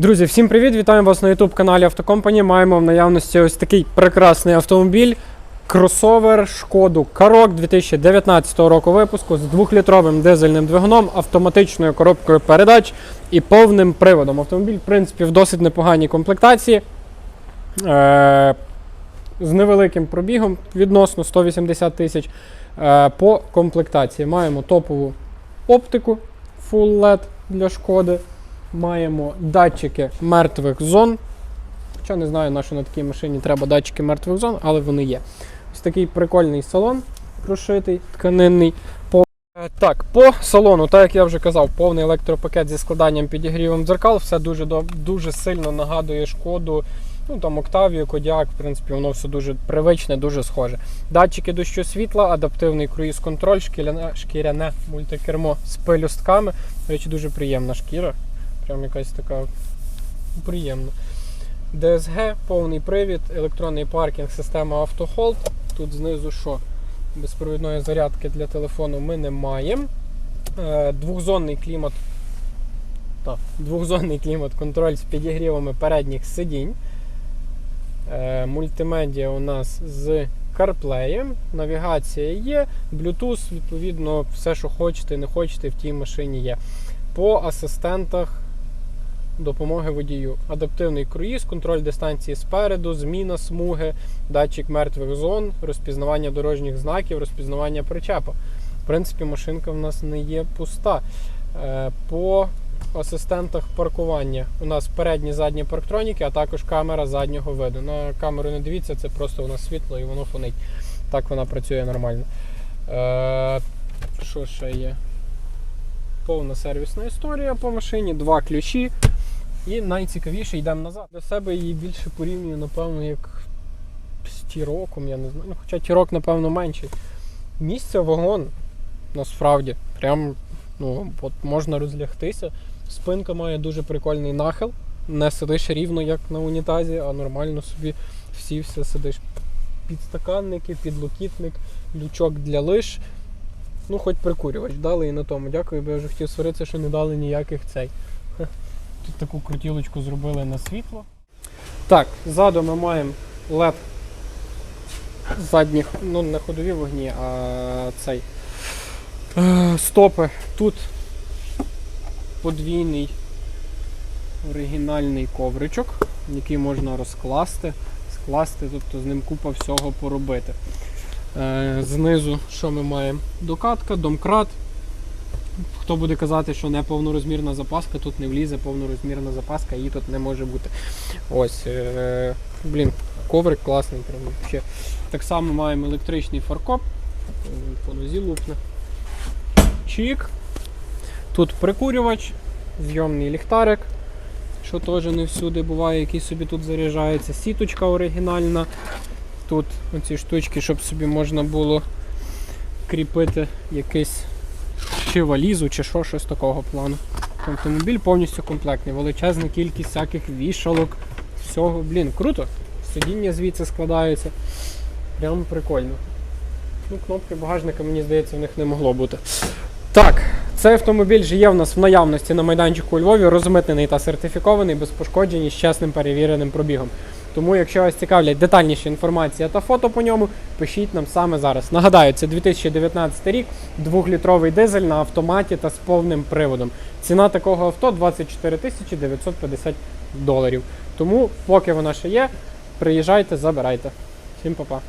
Друзі, всім привіт! Вітаємо вас на youtube каналі Автокомпанії. Маємо в наявності ось такий прекрасний автомобіль. Кросовер Шкоду Карок 2019 року випуску з 2-літровим дизельним двигуном, автоматичною коробкою передач і повним приводом. Автомобіль, в принципі, в досить непоганій комплектації. Е- з невеликим пробігом відносно 180 тисяч. Е, по комплектації маємо топову оптику Full LED для шкоди. Маємо датчики мертвих зон. Хоча не знаю, на що на такій машині треба датчики мертвих зон, але вони є. Ось такий прикольний салон прошитий, тканинний. Е, Так, по салону, так як я вже казав, повний електропакет зі складанням підігрівом дзеркал, все дуже дуже сильно нагадує шкоду. Ну там Октавію, Кодіак, в принципі, воно все дуже привичне, дуже схоже. Датчики дощу світла, адаптивний круїз-контроль, шкіряне мультикермо з пелюстками. До речі, дуже приємна шкіра. Прям якась така приємна. DSG, повний привід, електронний паркінг, система автохолд. Тут знизу що? Безпровідної зарядки для телефону ми не маємо. Е, Двохзонний клімат. Так, двохзонний клімат контроль з підігрівами передніх сидінь. Е, Мультимедіа у нас з CarPlay, навігація є, Bluetooth, відповідно, все, що хочете, не хочете, в тій машині є. По асистентах допомоги водію. Адаптивний круїз, контроль дистанції спереду, зміна смуги, датчик мертвих зон, розпізнавання дорожніх знаків, розпізнавання причепа. В принципі, машинка в нас не є пуста. Е, По асистентах паркування у нас передні задні парктроніки, а також камера заднього виду. На камеру не дивіться, це просто у нас світло і воно фонить. Так вона працює нормально. Е, Що ще є? Повна сервісна історія по машині, два ключі. І найцікавіше йдемо назад. Для себе її більше порівнюю, напевно, як з тіроком, я не знаю. Ну, хоча тірок, напевно, менший. Місця вагон, насправді, прям ну, от можна розлягтися. Спинка має дуже прикольний нахил. Не сидиш рівно, як на унітазі, а нормально собі сівся, сидиш. Підстаканники, підлокітник, лючок для лиш. Ну, хоч прикурювач, дали і на тому. Дякую, бо я вже хотів сваритися, що не дали ніяких цей. Тут таку крутілочку зробили на світло. Так, ззаду ми маємо LED задніх, ну не ходові вогні, а цей е, стопи. Тут подвійний оригінальний ковричок, який можна розкласти, скласти, тобто з ним купа всього поробити. Е, Знизу що ми маємо? Докатка, домкрат. Хто буде казати, що не повнорозмірна запаска, тут не влізе повнорозмірна запаска, її тут не може бути. Ось, е, блін, коврик класний. Прям, вообще. Так само маємо електричний фаркоп, по нозі лупне. Чік. Тут прикурювач, зйомний ліхтарик, що теж не всюди буває, який собі тут заряджається. Сіточка оригінальна. Тут оці штучки, щоб собі можна було кріпити якийсь чи валізу, чи що, щось такого плану. Автомобіль повністю комплектний, величезна кількість всяких вішалок, всього. Блін, круто. Сидіння звідси складаються. Прям прикольно. Ну, кнопки багажника, мені здається, в них не могло бути. Так, цей автомобіль же є в нас в наявності на майданчику у Львові, розмитнений та сертифікований, без пошкоджень і з чесним перевіреним пробігом. Тому, якщо вас цікавлять детальніша інформація та фото по ньому, пишіть нам саме зараз. Нагадаю, це 2019 рік, 2-літровий дизель на автоматі та з повним приводом. Ціна такого авто 24 тисячі 950 доларів. Тому, поки вона ще є, приїжджайте, забирайте. Всім па-па.